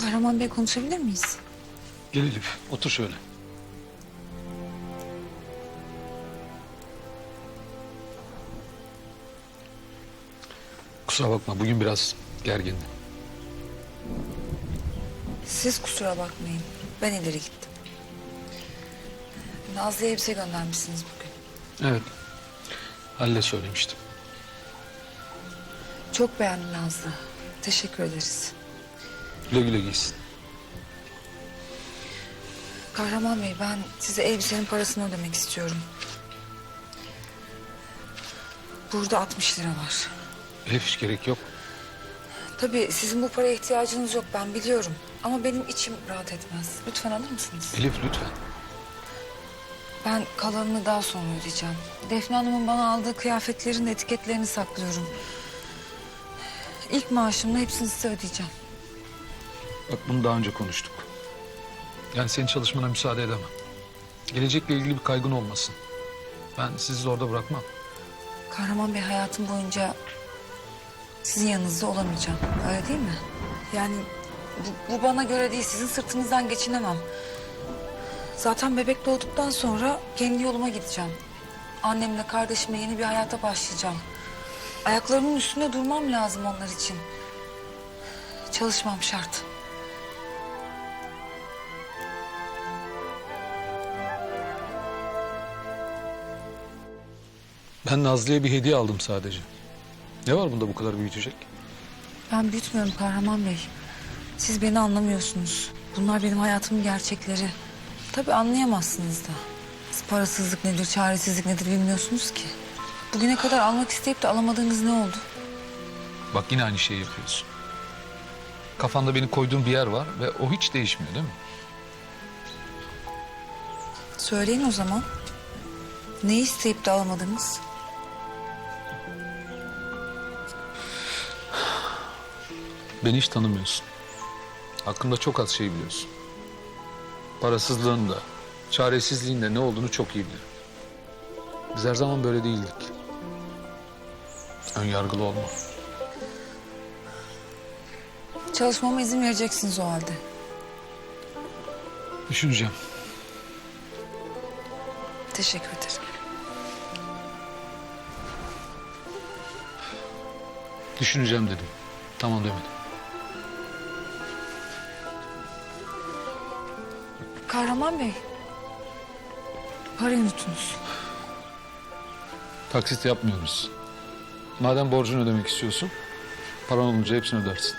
Kahraman Bey konuşabilir miyiz? Gel Elif otur şöyle. Kusura bakma bugün biraz gergindim. Siz kusura bakmayın. Ben ileri gittim. Nazlı'ya elbise göndermişsiniz bugün. Evet. Halil'e söylemiştim. Çok beğendim Nazlı. Teşekkür ederiz. Güle güle giysin. Kahraman Bey ben size elbisenin parasını ödemek istiyorum. Burada 60 lira var. Hiç gerek yok. Tabii sizin bu paraya ihtiyacınız yok ben biliyorum. Ama benim içim rahat etmez. Lütfen alır mısınız? Elif lütfen. Ben kalanını daha sonra ödeyeceğim. Defne Hanım'ın bana aldığı kıyafetlerin etiketlerini saklıyorum. İlk maaşımla hepsini size ödeyeceğim. Bak bunu daha önce konuştuk. Yani senin çalışmana müsaade edemem. Gelecekle ilgili bir kaygın olmasın. Ben sizi orada bırakmam. Kahraman Bey hayatım boyunca sizin yanınızda olamayacağım. Öyle değil mi? Yani bu, bu bana göre değil. Sizin sırtınızdan geçinemem. Zaten bebek doğduktan sonra kendi yoluma gideceğim. Annemle kardeşimle yeni bir hayata başlayacağım. Ayaklarımın üstünde durmam lazım onlar için. Çalışmam şart. Ben Nazlı'ya bir hediye aldım sadece. Ne var bunda bu kadar büyütecek? Ben büyütmüyorum Kahraman Bey. Siz beni anlamıyorsunuz. Bunlar benim hayatımın gerçekleri. Tabii anlayamazsınız da. Siz parasızlık nedir, çaresizlik nedir bilmiyorsunuz ki. Bugüne kadar almak isteyip de alamadığınız ne oldu? Bak yine aynı şeyi yapıyorsun. Kafanda beni koyduğun bir yer var ve o hiç değişmiyor değil mi? Söyleyin o zaman. Ne isteyip de alamadınız? Beni hiç tanımıyorsun. Hakkında çok az şey biliyorsun. Parasızlığın da, çaresizliğin de ne olduğunu çok iyi bilirim. Biz her zaman böyle değildik. Ön yargılı olma. Çalışmama izin vereceksiniz o halde. Düşüneceğim. Teşekkür ederim. Düşüneceğim dedim. Tamam demedim. Kahraman Bey. Parayı unuttunuz. Taksit yapmıyoruz. Madem borcunu ödemek istiyorsun, paran olunca hepsini ödersin.